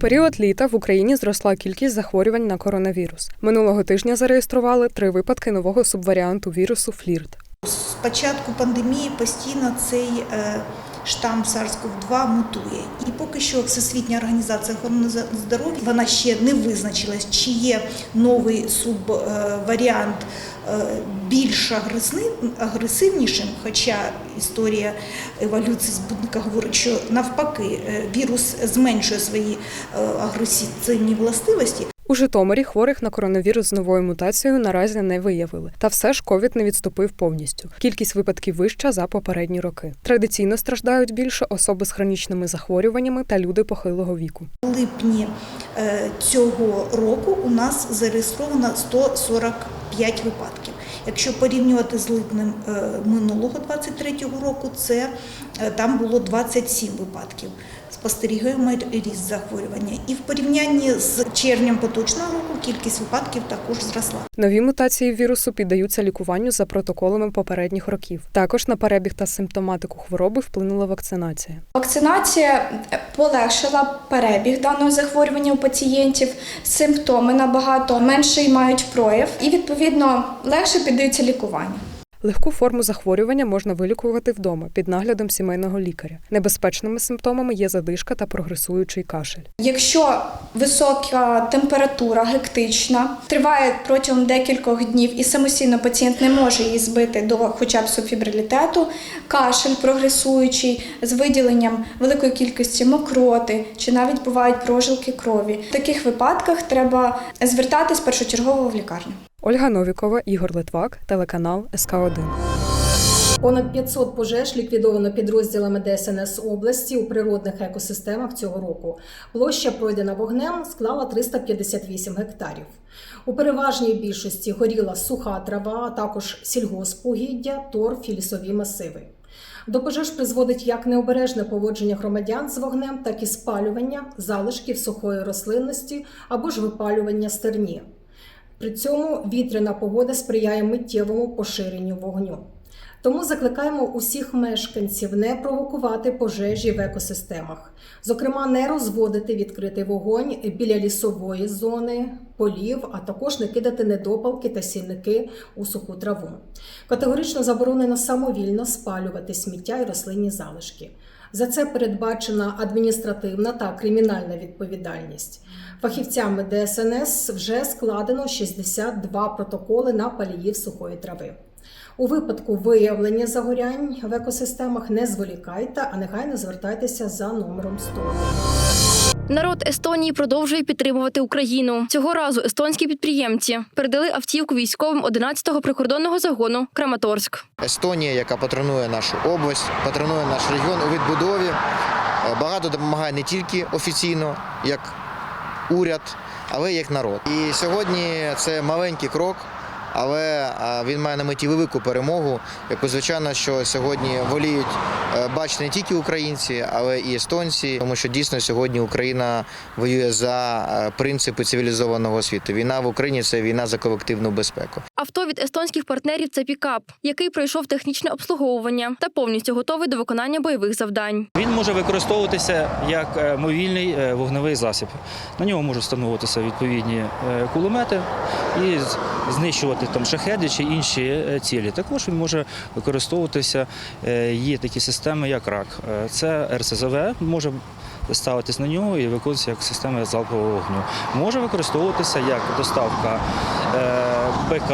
період літа в Україні зросла кількість захворювань на коронавірус. Минулого тижня зареєстрували три випадки нового субваріанту вірусу флірт. З початку пандемії постійно цей е, штам SARS-CoV-2 мутує. І поки що Всесвітня організація охорони здоров'я вона ще не визначилась, чи є новий субваріант е, більш агресивним- агресивнішим, хоча історія еволюції збудника говорить, що навпаки е, вірус зменшує свої е, агресивні властивості. У Житомирі хворих на коронавірус з новою мутацією наразі не виявили. Та все ж ковід не відступив повністю. Кількість випадків вища за попередні роки. Традиційно страждають більше особи з хронічними захворюваннями та люди похилого віку. У липні е, цього року у нас зареєстровано 145 випадків. Якщо порівнювати з липнем е, минулого 23-го року, це е, там було 27 випадків. Спостерігаємо ріст захворювання. І в порівнянні з червнем поточного року кількість випадків також зросла. Нові мутації вірусу піддаються лікуванню за протоколами попередніх років. Також на перебіг та симптоматику хвороби вплинула вакцинація. Вакцинація полегшила перебіг даного захворювання у пацієнтів. Симптоми набагато менший мають прояв і відповідно легше піддаються лікуванню. Легку форму захворювання можна вилікувати вдома під наглядом сімейного лікаря. Небезпечними симптомами є задишка та прогресуючий кашель. Якщо висока температура гектична триває протягом декількох днів і самостійно пацієнт не може її збити до хоча б субфібрилітету, кашель прогресуючий з виділенням великої кількості мокроти чи навіть бувають прожилки крові. В таких випадках треба звертатись першочергово в лікарню. Ольга Новікова, Ігор Литвак, телеканал СК 1 Понад 500 пожеж ліквідовано підрозділами ДСНС області у природних екосистемах цього року. Площа пройдена вогнем склала 358 гектарів. У переважній більшості горіла суха трава, а також сільгоспугіддя, торф і лісові масиви. До пожеж призводить як необережне поводження громадян з вогнем, так і спалювання залишків сухої рослинності або ж випалювання стерні. При цьому вітряна погода сприяє миттєвому поширенню вогню. Тому закликаємо усіх мешканців не провокувати пожежі в екосистемах, зокрема, не розводити відкритий вогонь біля лісової зони, полів, а також не кидати недопалки та сільники у суху траву. Категорично заборонено самовільно спалювати сміття і рослинні залишки. За це передбачена адміністративна та кримінальна відповідальність. Фахівцями ДСНС вже складено 62 протоколи на паліїв сухої трави. У випадку виявлення загорянь в екосистемах не зволікайте, а негайно звертайтеся за номером 100. Народ Естонії продовжує підтримувати Україну. Цього разу естонські підприємці передали автівку військовим 11-го прикордонного загону Краматорськ. Естонія, яка патронує нашу область, патронує наш регіон у відбудові, е, багато допомагає не тільки офіційно, як уряд, але й як народ. І сьогодні це маленький крок. Але він має на меті велику перемогу, яку звичайно, що сьогодні воліють е, бачити не тільки українці, але і естонці, тому що дійсно сьогодні Україна воює за е, принципи цивілізованого світу. Війна в Україні це війна за колективну безпеку. Авто від естонських партнерів це пікап, який пройшов технічне обслуговування та повністю готовий до виконання бойових завдань. Він може використовуватися як е, мобільний е, вогневий засіб. На нього можуть встановлюватися відповідні е, кулемети і знищувати там шахеди чи інші цілі. Також він може використовуватися. Є такі системи, як РАК. Це РСЗВ може ставитись на нього і виконуватися як система залпового вогню. Може використовуватися як доставка ПК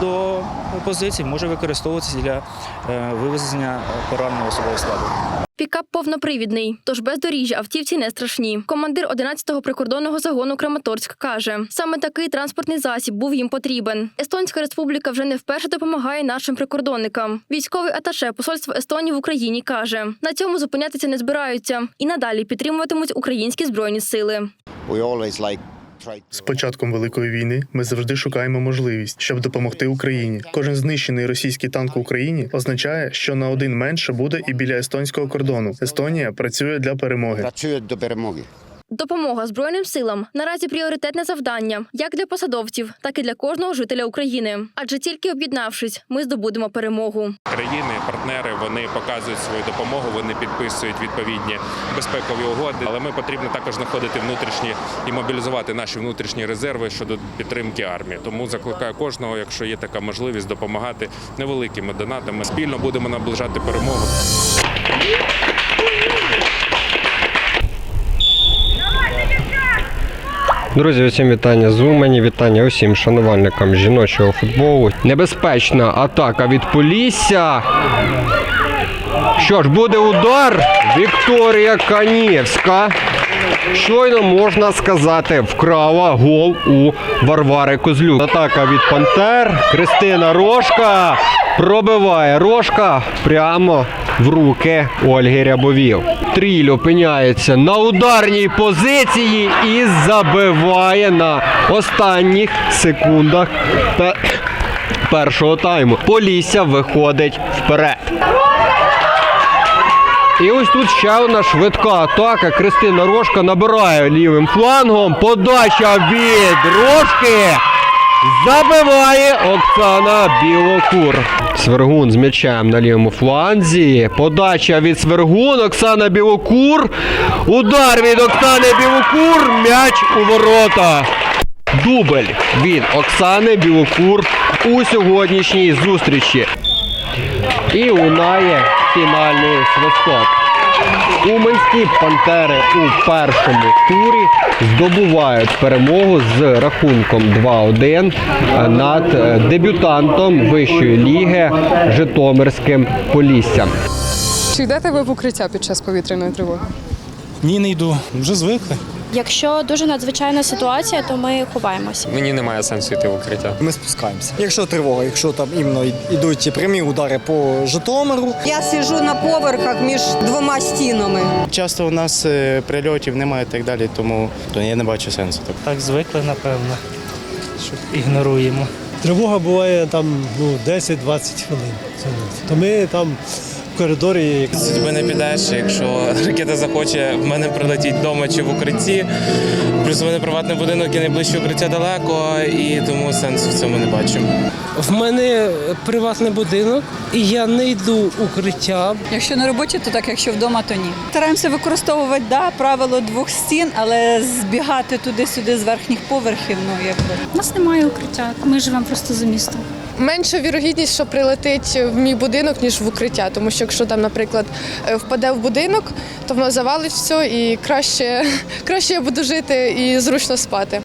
до позицій, може використовуватися для е, вивезення пораненого особового складу. Пікап повнопривідний, тож бездоріжжя автівці не страшні. Командир 11-го прикордонного загону Краматорськ каже, саме такий транспортний засіб був їм потрібен. Естонська республіка вже не вперше допомагає нашим прикордонникам. Військовий аташе посольства Естонії в Україні каже, на цьому зупинятися не збираються і надалі підтримуватимуть українські збройні сили. З початком великої війни ми завжди шукаємо можливість, щоб допомогти Україні. Кожен знищений російський танк в Україні означає, що на один менше буде і біля естонського кордону. Естонія працює для перемоги. Працює до перемоги. Допомога збройним силам наразі пріоритетне завдання як для посадовців, так і для кожного жителя України. Адже тільки об'єднавшись, ми здобудемо перемогу. країни, партнери вони показують свою допомогу, вони підписують відповідні безпекові угоди. Але ми потрібно також знаходити внутрішні і мобілізувати наші внутрішні резерви щодо підтримки армії. Тому закликаю кожного, якщо є така можливість, допомагати невеликими донатами. Спільно будемо наближати перемогу. Друзі, усім вітання з Умані, вітання усім шанувальникам жіночого футболу. Небезпечна атака від Полісся. Що ж, буде удар. Вікторія Канєвська. Щойно можна сказати, вкрала гол у Варвари Козлюк. Атака від Пантер. Кристина Рожка пробиває Рожка прямо в руки Ольги Рябовів. Тріль опиняється на ударній позиції і забиває на останніх секундах першого тайму. Полісся виходить вперед. І ось тут ще одна швидка атака. Кристина Рожка набирає лівим флангом. Подача від Рожки. Забиває Оксана Білокур. Свергун з м'ячем на лівому фланзі. Подача від Свергун. Оксана Білокур. Удар від Оксани Білокур. М'яч у ворота. Дубль від Оксани Білокур у сьогоднішній зустрічі. І лунає фінальний свисток. Уманські пантери у першому турі здобувають перемогу з рахунком 2-1 над е, дебютантом вищої ліги Житомирським Поліссям. Чи йдете ви в укриття під час повітряної тривоги? Ні, не йду. Вже звикли. Якщо дуже надзвичайна ситуація, то ми ховаємося. Мені немає сенсу йти в укриття. Ми спускаємося. Якщо тривога, якщо там іменно йдуть прямі удари по Житомиру. Я сиджу на поверхах між двома стінами. Часто у нас е, прильотів немає і так далі, тому то я не бачу сенсу. Так. Так звикли, напевно, що ігноруємо. Тривога буває там ну, 10-20 хвилин. То ми там коридорі. Тебе не підеш, якщо ракета захоче, в мене прилетіть вдома чи в укритті. Плюс у мене приватний будинок і найближче укриття далеко, і тому сенсу в цьому не бачу. В мене приватний будинок, і я не йду в укриття. Якщо на роботі, то так, якщо вдома, то ні. Стараємося використовувати да, правило двох стін, але збігати туди-сюди з верхніх поверхів, ну якби. У нас немає укриття. Ми живемо просто за містом. Менша вірогідність, що прилетить в мій будинок, ніж в укриття. Тому що якщо там, наприклад, е, впаде в будинок, то воно завалить все і краще, краще я буду жити і зручно спати.